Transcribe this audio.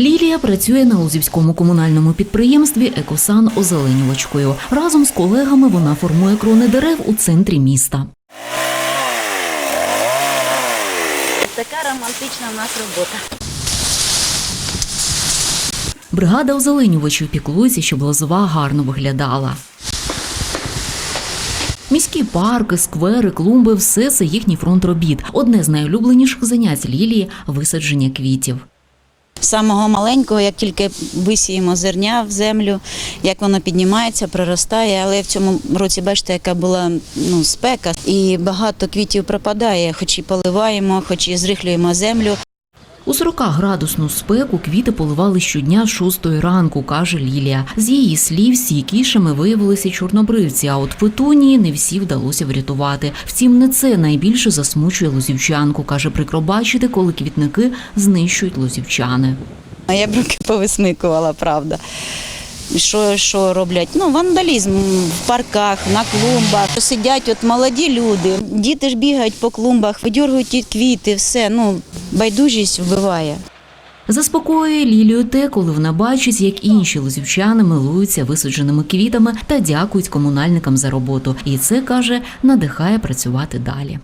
Лілія працює на Лузівському комунальному підприємстві Екосан озеленювачкою. Разом з колегами вона формує крони дерев у центрі міста. Така романтична в нас робота. Бригада озеленювачів піклується, щоб лозова гарно виглядала. Міські парки, сквери, клумби все це їхній фронт робіт. Одне з найулюбленіших занять Лілії висадження квітів. Самого маленького, як тільки висіємо зерня в землю, як воно піднімається, проростає. Але в цьому році, бачите, яка була ну, спека, і багато квітів пропадає, хоч і поливаємо, хоч і зрихлюємо землю. У 40-градусну спеку квіти поливали щодня 6 ранку, каже Лілія. З її слів, стійкішими виявилися чорнобривці, а от петунії не всі вдалося врятувати. Втім, не це найбільше засмучує лозівчанку. каже, прикробачити, коли квітники знищують лозівчани. А я б руки повисмикувала, правда. Що, що роблять? Ну, вандалізм в парках, на клумбах. Сидять от молоді люди, діти ж бігають по клумбах, видьоргують ті квіти, все. Ну, байдужість вбиває. Заспокоює Лілію те, коли вона бачить, як інші лозівчани милуються висадженими квітами та дякують комунальникам за роботу. І це каже, надихає працювати далі.